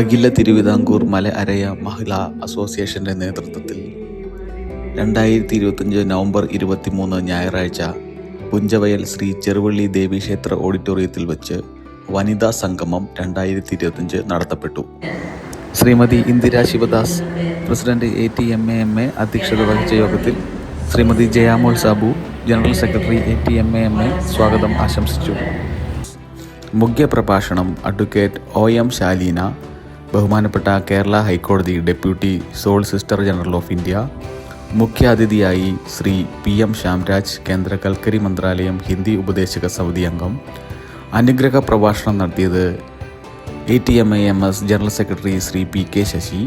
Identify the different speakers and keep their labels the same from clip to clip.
Speaker 1: അഖില തിരുവിതാംകൂർ മല അരയ മഹിളാ അസോസിയേഷന്റെ നേതൃത്വത്തിൽ രണ്ടായിരത്തി ഇരുപത്തിയഞ്ച് നവംബർ ഇരുപത്തിമൂന്ന് ഞായറാഴ്ച പുഞ്ചവയൽ ശ്രീ ചെറുവള്ളി ദേവി ക്ഷേത്ര ഓഡിറ്റോറിയത്തിൽ വെച്ച് വനിതാ സംഗമം രണ്ടായിരത്തി ഇരുപത്തിയഞ്ച് നടത്തപ്പെട്ടു. Shrimati Indira Shivadas president A T M A M A അധ്യക്ഷത വഹിച്ച യോഗത്തിൽ Shrimati Jayamol Sabu general secretary A T M A M A സ്വാഗതം ആശംസിച്ചു. മുഖ്യപ്രഭാഷണം അഡ്വക്കേറ്റ് ഒ എം ശാലീന ബഹുമാനപ്പെട്ട കേരള ഹൈക്കോടതി deputy solicitor general of India മുഖ്യാതിഥിയായി ശ്രീ പി എം ശ്യാംരാജ് കേന്ദ്ര കൽക്കരി മന്ത്രാലയം ഹിന്ദി ഉപദേശക സമിതി അംഗം അനുഗ്രഹ പ്രഭാഷണം നടത്തിയത് A T M I M S general secretary Shri P K Shashi.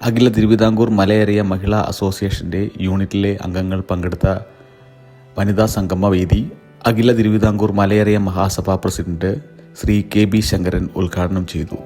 Speaker 1: Akhila Thiruvithamkoor Malayaraya Mahila അസോസിയേഷന്റെ യൂണിറ്റിലെ അംഗങ്ങൾ പങ്കെടുത്ത വനിതാ സംഗമ വേദി Akhila Thiruvithamkoor Malayaraya Mahasabha president Shri K B Shankaran ഉദ്ഘാടനം ചെയ്തു.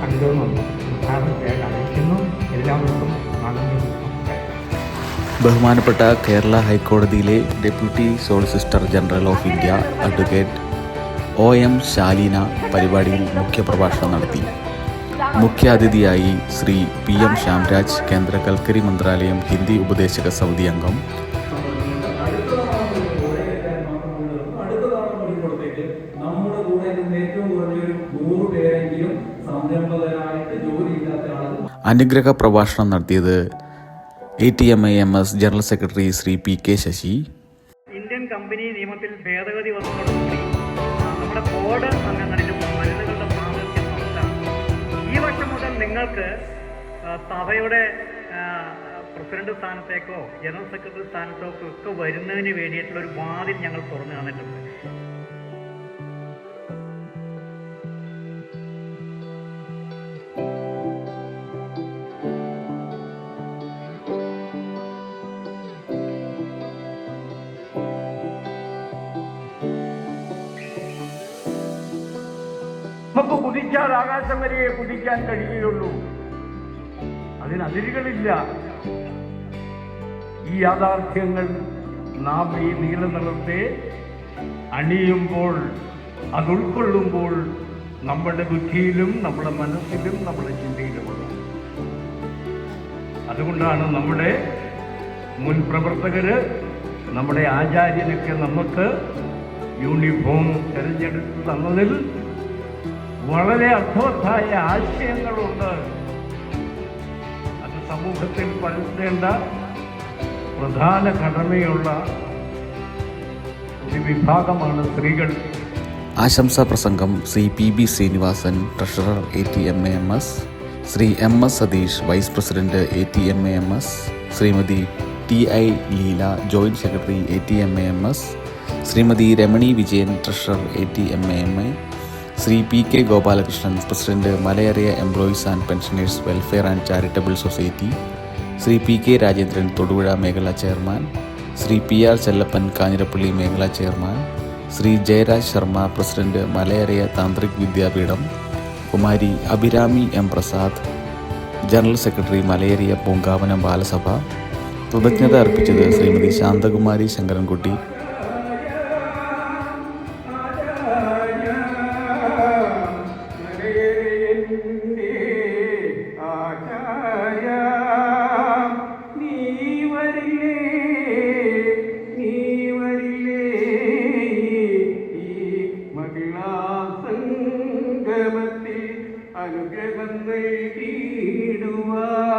Speaker 2: കണ്ടുവെന്നുണ്ട് ഉദ്ഘാടനത്തെ അറിയിക്കുന്നു എല്ലാവർക്കും
Speaker 1: ബഹുമാനപ്പെട്ട കേരള ഹൈക്കോടതിയിലെ deputy solicitor general of India advocate O M Shalina പരിപാടിയിൽ മുഖ്യപ്രഭാഷണം നടത്തി. മുഖ്യാതിഥിയായി ശ്രീ പി എം ശ്യാംരാജ് കേന്ദ്ര കൽക്കരി മന്ത്രാലയം ഹിന്ദി ഉപദേശക സമിതി അംഗം അനുഗ്രഹ പ്രഭാഷണം നടത്തിയത് A T M I M S general secretary Shri P K Shashi.
Speaker 3: Indian company നിയമത്തിൽ ഭേദഗതി വന്നതോടുകൂടി നമ്മുടെ ബോർഡ് അംഗങ്ങളിലും പ്രാമുഖ്യം വർദ്ധിച്ചാണ് ഈ വർഷം മുതൽ നിങ്ങൾക്ക് സഭയുടെ പ്രസിഡന്റ് സ്ഥാനത്തേക്കോ ജനറൽ സെക്രട്ടറി സ്ഥാനത്തേക്കോ ഒക്കെ വരുന്നതിന് വേണ്ടിയിട്ടുള്ള ഒരു വാതിൽ ഞങ്ങൾ തുറന്നു തന്നിട്ടുണ്ട്.
Speaker 2: നമുക്ക് കുതിച്ചാൽ ആകാശം വരെയെ കുതിക്കാൻ കഴിയുകയുള്ളൂ. അതിനതിരുകളില്ല ഈ യാഥാർത്ഥ്യങ്ങൾ നാം ഈ നീല നിറത്തെ അണിയുമ്പോൾ അത് ഉൾക്കൊള്ളുമ്പോൾ നമ്മുടെ ബുദ്ധിയിലും നമ്മുടെ മനസ്സിലും നമ്മുടെ ചിന്തയിലുമുള്ള അതുകൊണ്ടാണ് നമ്മുടെ മുൻ പ്രവർത്തകര് നമ്മുടെ ആചാര്യനൊക്കെ നമുക്ക് യൂണിഫോം തിരഞ്ഞെടുത്ത് തന്നതിൽ വളരെ അർത്ഥവത്തായ ആശയങ്ങളുണ്ട്. അത് സമൂഹത്തിൽ പരത്തേണ്ട പ്രധാന കടമയുള്ള ഒരു വിഭാഗമാണ് സ്ത്രീകൾ.
Speaker 1: ആശംസാ പ്രസംഗം Shri P B Srinivasan treasurer A T M A M S Shri M S Satheesh vice president A T M A M S Shrimati T I Leela joint secretary A T M A M S Shrimati Ramani Vijayan treasurer A T M A M A Shri P K Gopalakrishnan president Malayaraya employees and pensioners welfare and charitable society Shri P K Rajendran Thodupuzha മേഖല chairman Shri P R Chellappan Kanjirappally മേഖല chairman Shri Jayaraj Sharma president Malayaraya Tantrik Vidyapeetham Kumari Abhirami M Prasad general secretary Malayaraya Poonkavanam Balasabha കൃതജ്ഞത അർപ്പിച്ചത് ശ്രീമതി ശാന്തകുമാരി ശങ്കരൻകുട്ടി മഹിളാസംഗമത്തിൽ അനുഗ്രഹം നൽകിയിടുവാൻ